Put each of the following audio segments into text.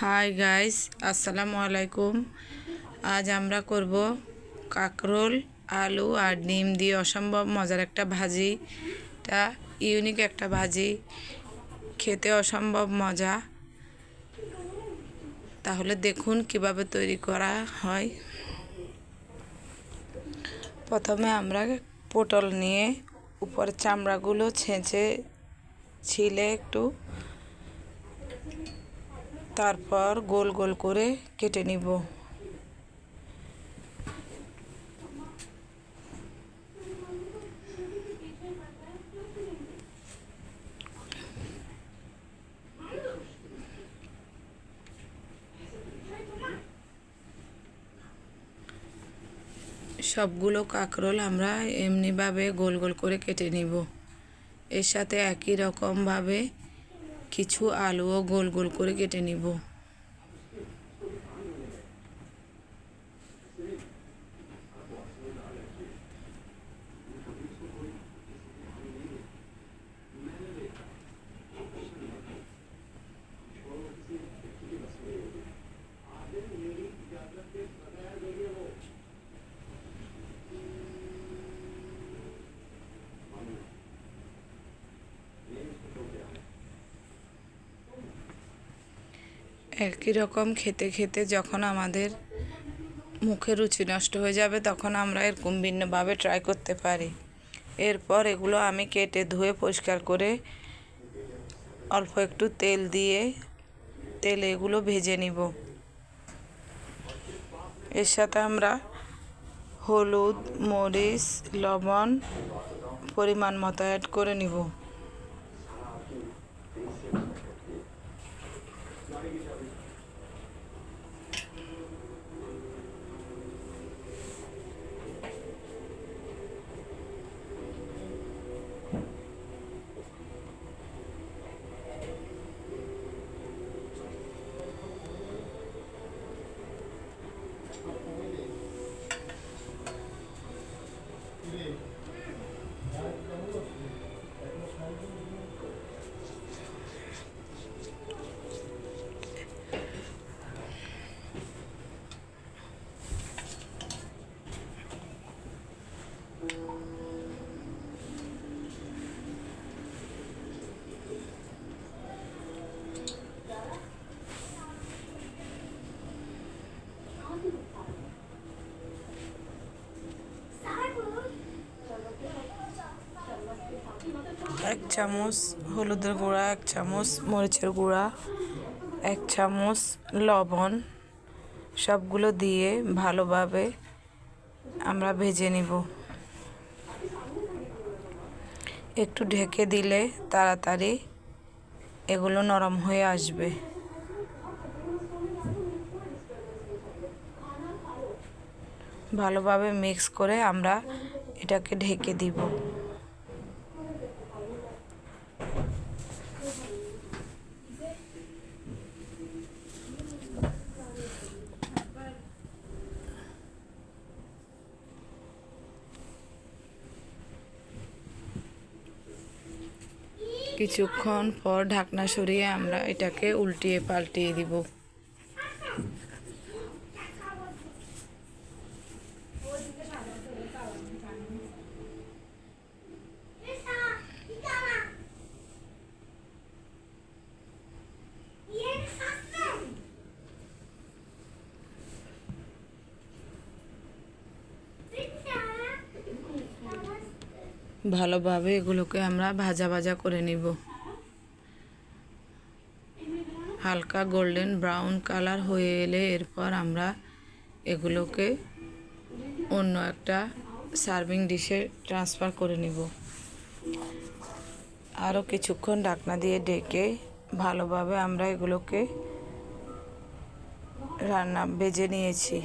Hi guys আসসালামু আলাইকুম আজ আমরা করব কাকরোল, আলু আর ডিম দিয়ে অসম্ভব মজার একটা ভাজি। এটা ইউনিক একটা ভাজি। খেতে অসম্ভব মজা। তাহলে দেখুন কীভাবে তৈরি করা হয়। প্রথমে আমরা পটল নিয়ে উপরের চামড়াগুলো ছেঁচে, ছিলে একটু তারপর গোল গোল করে কেটে নিব। সবগুলো কাঁকরোল আমরা এমনিভাবে গোল গোল করে কেটে নিব। এর সাথে একই রকমভাবে কিছু আলুও গোল গোল করে কেটে নিব। একই রকম খেতে খেতে যখন আমাদের মুখে রুচি নষ্ট হয়ে যাবে, তখন আমরা এরকম ভিন্নভাবে ট্রাই করতে পারি। এরপর এগুলো আমি কেটে ধুয়ে পরিষ্কার করে অল্প একটু তেল দিয়ে তেলে এগুলো ভেজে নিব। এর সাথে আমরা হলুদ, মরিচ, লবণ পরিমাণ মতো অ্যাড করে নিব। এক চামচ হলুদের গুঁড়া, এক চামচ মরিচের গুঁড়া, এক চামচ লবণ। সবগুলো দিয়ে ভালোভাবে আমরা ভেজে নিব। একটু ঢেকে দিলে তাড়াতাড়ি এগুলো নরম হয়ে আসবে। ভালোভাবে মিক্স করে আমরা এটাকে ঢেকে দিব। কিছুক্ষণ পর ঢাকনা সরিয়ে আমরা এটাকে উল্টিয়ে পাল্টিয়ে দিব। ভালোভাবে এগুলোকে আমরা ভাজা ভাজা করে নিব। হালকা গোল্ডেন ব্রাউন কালার হয়ে এলে এরপর আমরা এগুলোকে অন্য একটা সার্ভিং ডিশে ট্রান্সফার করে নিব। আরও কিছুক্ষণ ডাকনা দিয়ে ডেকে ভালোভাবে আমরা এগুলোকে রান্না বেজে নিয়েছি।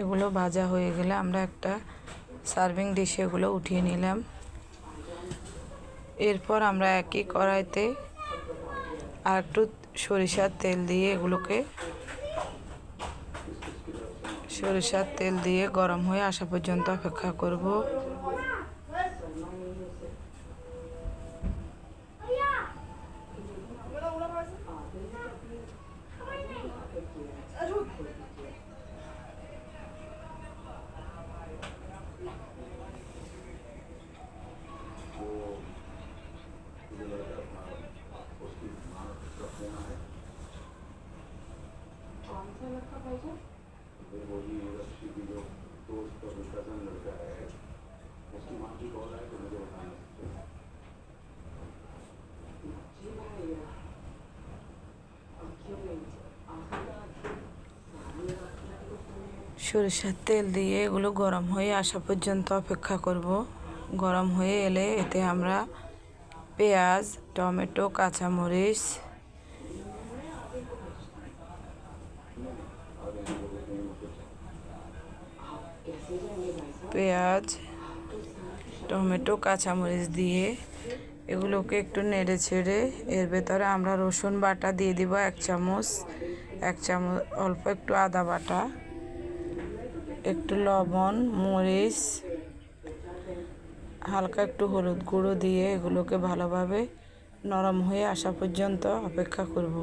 এগুলো ভাজা হয়ে গেলে আমরা একটা সার্ভিং ডিশে এগুলো উঠিয়ে নিলাম। এরপর আমরা একই কড়াইতে আর একটু সরিষার তেল দিয়ে এগুলোকে সরিষার তেল দিয়ে গরম হয়ে আসা পর্যন্ত অপেক্ষা করব। সরিষার তেল দিয়ে এগুলো গরম হয়ে আসা পর্যন্ত অপেক্ষা করব। গরম হয়ে এলে এতে আমরা পেঁয়াজ, টমেটো, কাঁচামরিচ, পেঁয়াজ, টমেটো, কাঁচামরিচ দিয়ে এগুলোকে একটু নেড়ে ছেড়ে এর ভেতরে আমরা রসুন বাটা দিয়ে দিব এক চামচ এক চামচ, অল্প একটু আদা বাটা। একটু লবণ, মরিচ, হালকা একটু হলুদ গুঁড়ো দিয়ে এগুলোকে ভালোভাবে নরম হয়ে আসা পর্যন্ত অপেক্ষা করব।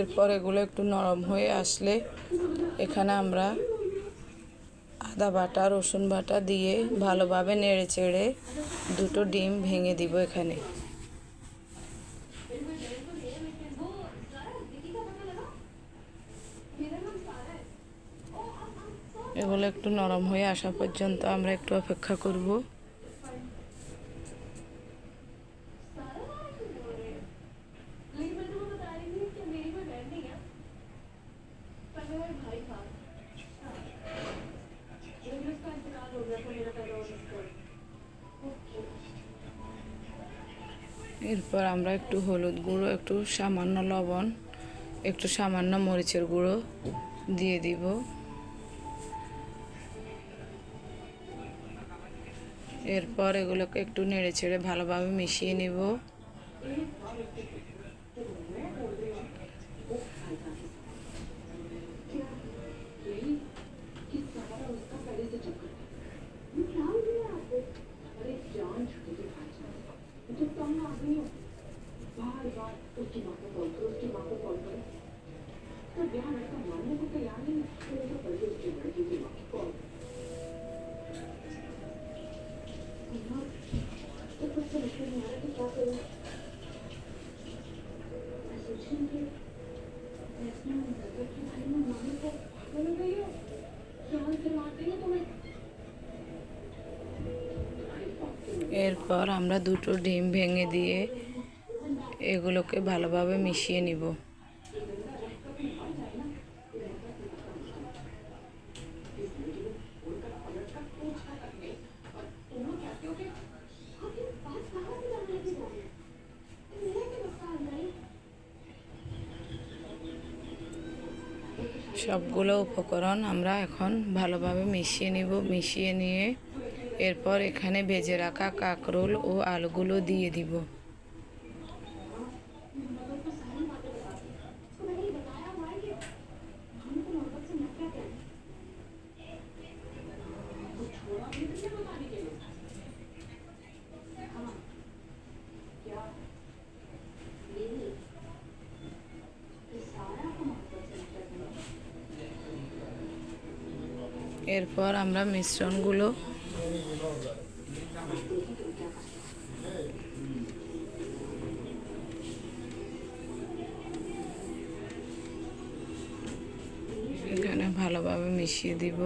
এরপর এগুলো একটু নরম হয়ে আসলে এখানে আমরা আদা বাটা, রসুন বাটা দিয়ে ভালোভাবে নেড়ে চেড়ে দুটো ডিম ভেঙে দিব এখানে। এগুলো একটু নরম হয়ে আসা পর্যন্ত আমরা একটু অপেক্ষা করব। এরপর আমরা একটু হলুদ গুঁড়ো, একটু সামান্য লবণ, একটু সামান্য মরিচের গুঁড়ো দিয়ে দিব। এরপর এগুলোকে একটু নেড়ে ছেড়ে ভালোভাবে মিশিয়ে নিব। এরপর আমরা দুটো ডিম ভেঙে দিয়ে এগুলোকে ভালোভাবে মিশিয়ে নিব। সবগুলো উপকরণ আমরা এখন ভালোভাবে মিশিয়ে নিব, মিশিয়ে নিয়ে এরপর এখানে ভেজে রাখা কাঁকরোল ও আলুগুলো দিয়ে দিব। এরপর আমরা মিশ্রণগুলো এখানে ভালোভাবে মিশিয়ে দিব।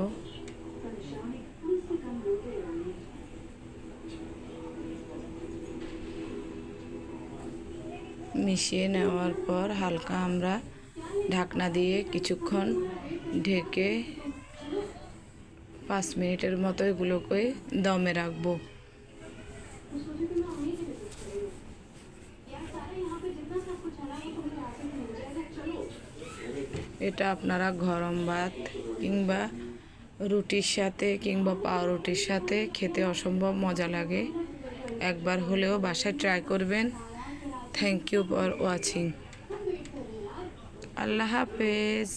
মিশিয়ে নেওয়ার পর হালকা আমরা ঢাকনা দিয়ে কিছুক্ষণ ঢেকে পাঁচ মিনিটের মতো এগুলোকে দমে রাখব। এটা আপনারা গরম ভাত কিংবা রুটির সাথে কিংবা পাউরুটির সাথে খেতে অসম্ভব মজা লাগে। একবার হলেও বাসায় ট্রাই করবেন। থ্যাংক ইউ ফর ওয়াচিং আল্লাহ হাফেজ।